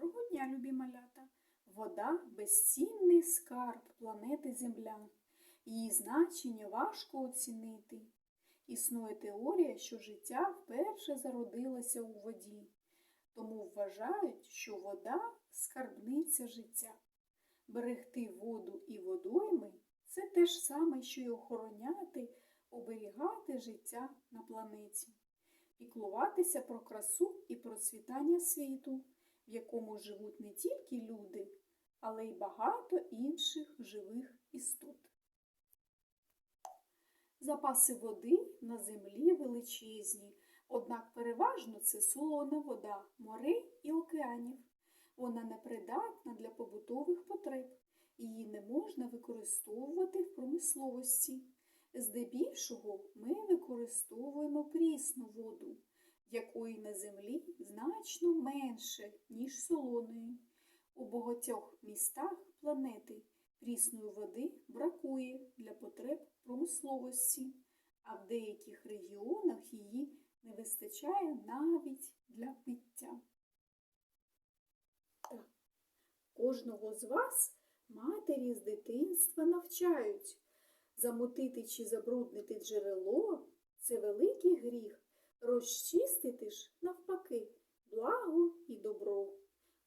Доброго дня, любі малята! Вода безцінний скарб планети Земля. Її значення важко оцінити. Існує теорія, що життя вперше зародилося у воді. Тому вважають, що вода скарбниця життя. Берегти воду і водойми це те ж саме, що й охороняти, оберігати життя на планеті, піклуватися про красу і процвітання світу в якому живуть не тільки люди, але й багато інших живих істот. Запаси води на землі величезні, однак переважно це солона вода морей і океанів. Вона непридатна для побутових потреб, її не можна використовувати в промисловості. Здебільшого ми використовуємо прісну воду якої на землі значно менше, ніж солоної. У багатьох містах планети прісної води бракує для потреб промисловості, а в деяких регіонах її не вистачає навіть для пиття. Так. Кожного з вас матері з дитинства навчають. Замутити чи забруднити джерело це великий гріх. Розчистити ж, навпаки, благо і добро,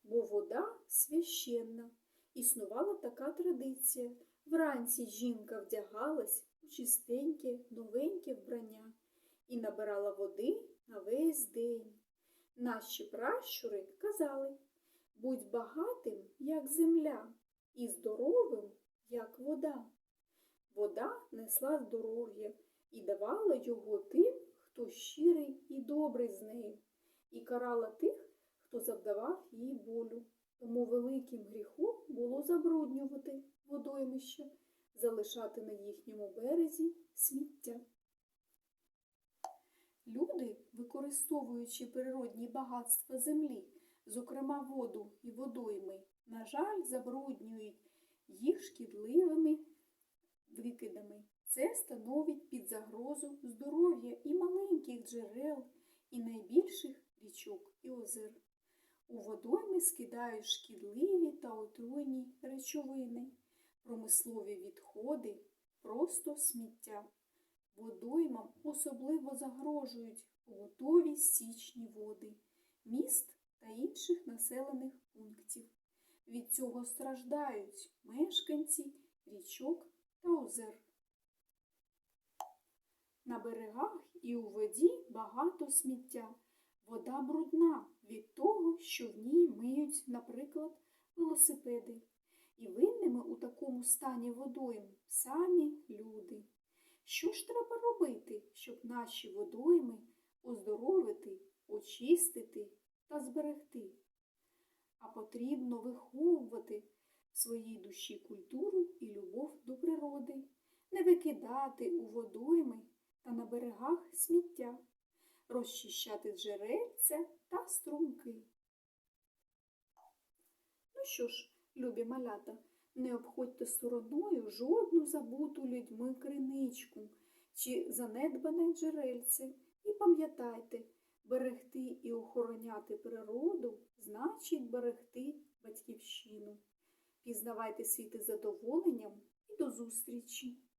бо вода священна. Існувала така традиція. Вранці жінка вдягалась у чистеньке, новеньке вбрання і набирала води на весь день. Наші пращури казали будь багатим, як земля, і здоровим, як вода. Вода несла здоров'я і давала його тим, хто щирий і добрий з нею, і карала тих, хто завдавав їй болю. Тому великим гріхом було забруднювати водоймище, залишати на їхньому березі сміття. Люди, використовуючи природні багатства землі, зокрема воду і водойми, на жаль, забруднюють їх шкідливими викидами. Це становить під загрозу здоров'я і маленьких джерел, і найбільших річок і озер. У водойми скидають шкідливі та отруйні речовини, промислові відходи, просто сміття. Водоймам особливо загрожують готові стічні води, міст та інших населених пунктів. Від цього страждають мешканці річок та озер. На берегах і у воді багато сміття. Вода брудна від того, що в ній миють, наприклад, велосипеди. І винними у такому стані водойм самі люди. Що ж треба робити, щоб наші водойми оздоровити, очистити та зберегти? А потрібно виховувати в своїй душі культуру і любов до природи, не викидати у водойми сміття, розчищати джерельця та струмки. Ну що ж, любі малята, не обходьте стороною жодну забуту людьми криничку чи занедбане джерельце. І пам'ятайте, берегти і охороняти природу значить берегти батьківщину. Пізнавайте світи задоволенням і до зустрічі!